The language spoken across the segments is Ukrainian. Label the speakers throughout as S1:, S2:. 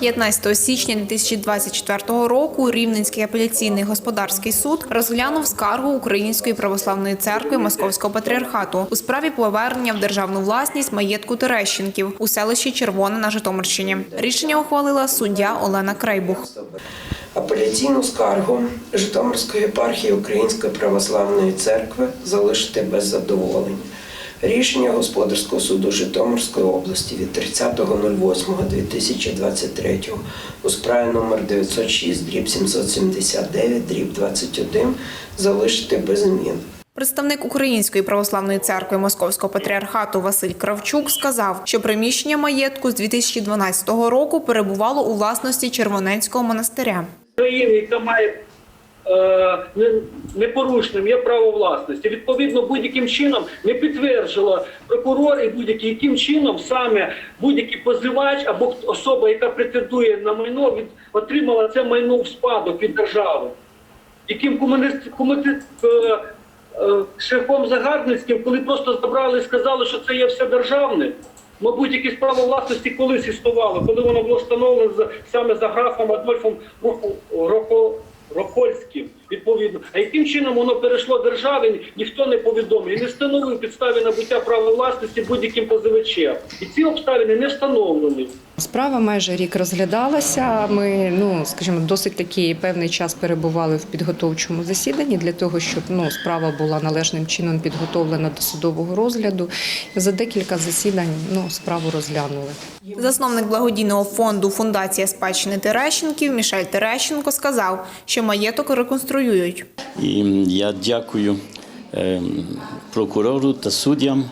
S1: 15 січня 2024 року Рівненський апеляційний господарський суд розглянув скаргу Української православної церкви Московського патріархату у справі повернення в державну власність маєтку Терещенків у селищі Червоне на Житомирщині. Рішення ухвалила суддя Олена Крейбух.
S2: Апеляційну скаргу Житомирської єпархії Української православної церкви залишити без задоволення. Рішення Господарського суду Житомирської області від 30.08.2023 у справі номер 906 дріб 779 дріб 21 залишити без змін.
S1: Представник Української православної церкви Московського патріархату Василь Кравчук сказав, що приміщення маєтку з 2012 року перебувало у власності Червоненського монастиря.
S3: країни, яка має непорушним є право власності. Відповідно, будь-яким чином не підтверджувала прокурор і будь-яким яким чином саме будь-який позивач або особа, яка претендує на майно, від отримала це майно в спадок від держави. Яким комунист, комуни- е, е, шляхом загарбницьким, коли просто забрали і сказали, що це є все державне. Мабуть, якесь право власності колись існувало, коли воно було встановлено саме за графом Адольфом Рохо- Рокольським, відповідно. А яким чином воно перейшло державі, ніхто не повідомив. І не встановив підстави набуття права власності будь-яким позивачем. І ці обставини не встановлені.
S4: Справа майже рік розглядалася. Ми, ну скажімо, досить такий певний час перебували в підготовчому засіданні для того, щоб ну справа була належним чином підготовлена до судового розгляду. За декілька засідань ну справу розглянули.
S1: Засновник благодійного фонду Фундація спадщини Терещенків Мішель Терещенко сказав, що маєток реконструюють.
S5: І я дякую ем, прокурору та суддям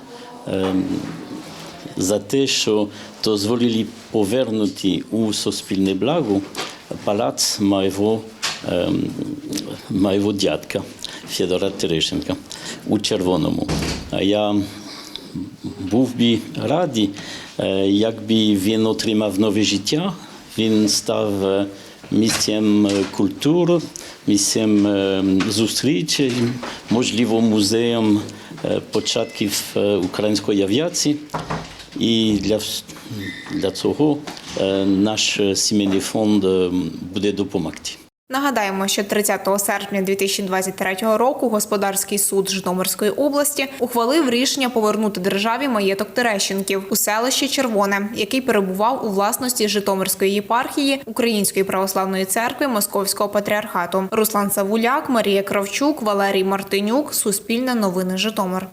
S5: ем, за те, що дозволили повернути у суспільне благо палац моєго, ем, моєго дядка Федора Терещенка у Червоному. Я був би радий, е, якби він отримав нове життя. Він став е, місцем е, культури, місцем зустрічі, зустрічей, можливо, музеєм е, початків е, української авіації. І для, для цього е, наш сімейний фонд е, буде допомогти.
S1: Нагадаємо, що 30 серпня 2023 року господарський суд Житомирської області ухвалив рішення повернути державі маєток Терещенків у селищі Червоне, який перебував у власності Житомирської єпархії Української православної церкви Московського патріархату. Руслан Савуляк, Марія Кравчук, Валерій Мартинюк. Суспільне новини Житомир.